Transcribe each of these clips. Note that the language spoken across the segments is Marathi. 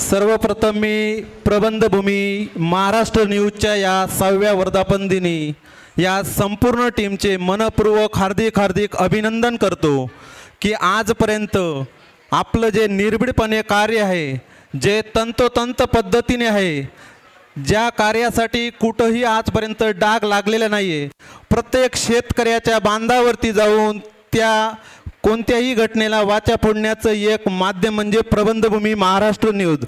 सर्वप्रथम मी प्रबंधभूमी महाराष्ट्र न्यूजच्या या सहाव्या वर्धापन दिनी या संपूर्ण टीमचे मनपूर्वक हार्दिक हार्दिक अभिनंदन करतो की आजपर्यंत आपलं जे निर्भीडपणे कार्य आहे जे तंतोतंत पद्धतीने आहे ज्या कार्यासाठी कुठंही आजपर्यंत डाग लागलेला नाही आहे प्रत्येक शेतकऱ्याच्या बांधावरती जाऊन त्या कोणत्याही घटनेला वाचा फोडण्याचं एक माध्यम म्हणजे प्रबंधभूमी महाराष्ट्र न्यूज.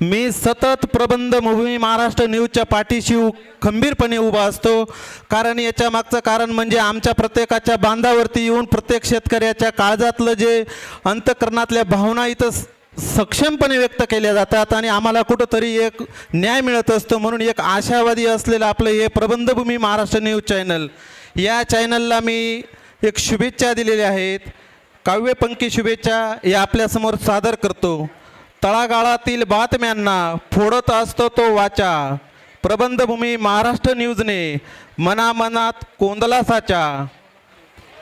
मी सतत प्रबंधभूमी महाराष्ट्र न्यूजच्या पाठीशी खंबीरपणे उभा असतो. कारण याच्या मागचं कारण म्हणजे आमच्या प्रत्येकाच्या बांधावरती येऊन प्रत्येक शेतकऱ्याच्या काळजातलं जे अंतकरणातल्या भावना इथं सक्षमपणे व्यक्त केल्या जातात आणि आम्हाला कुठंतरी एक न्याय मिळत असतो म्हणून एक आशावादी असलेलं आपलं हे प्रबंधभूमी महाराष्ट्र न्यूज चॅनल. या चॅनलला मी एक शुभेच्छा दिलेल्या आहेत. काव्यपंकी शुभेच्छा या आपल्यासमोर सादर करतो. तळागाळातील बातम्यांना फोडत असतो तो वाचा. प्रबंधभूमी महाराष्ट्र न्यूजने मनामनात कोंदला साचा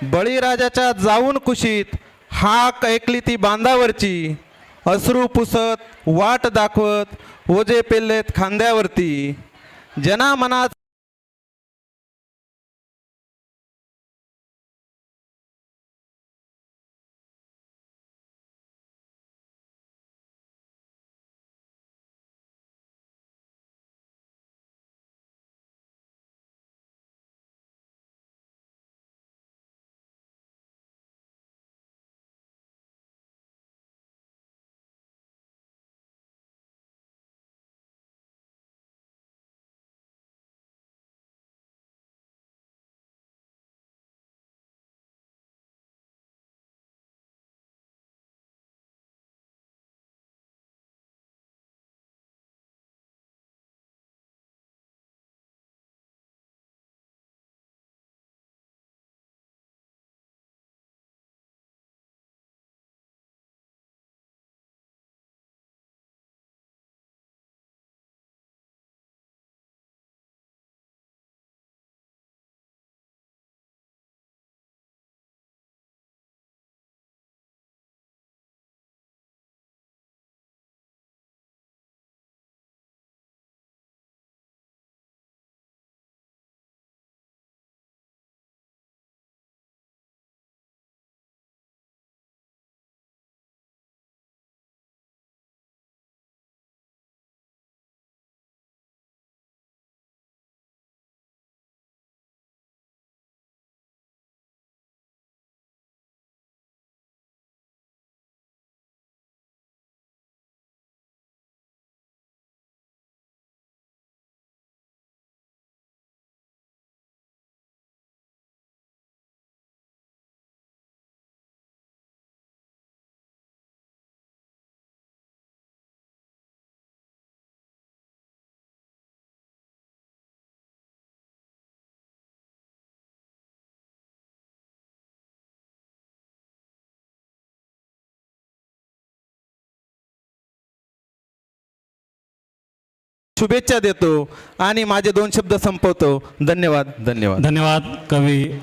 बळीराजाच्या जाऊन कुशीत हाक ऐकली ती बांधावरची. अश्रू पुसत वाट दाखवत ओझे पेल्लेत खांद्यावरती. जनामनात शुभेच्छा देतो आणि माझे दोन शब्द संपवतो. धन्यवाद. धन्यवाद. धन्यवाद कवी.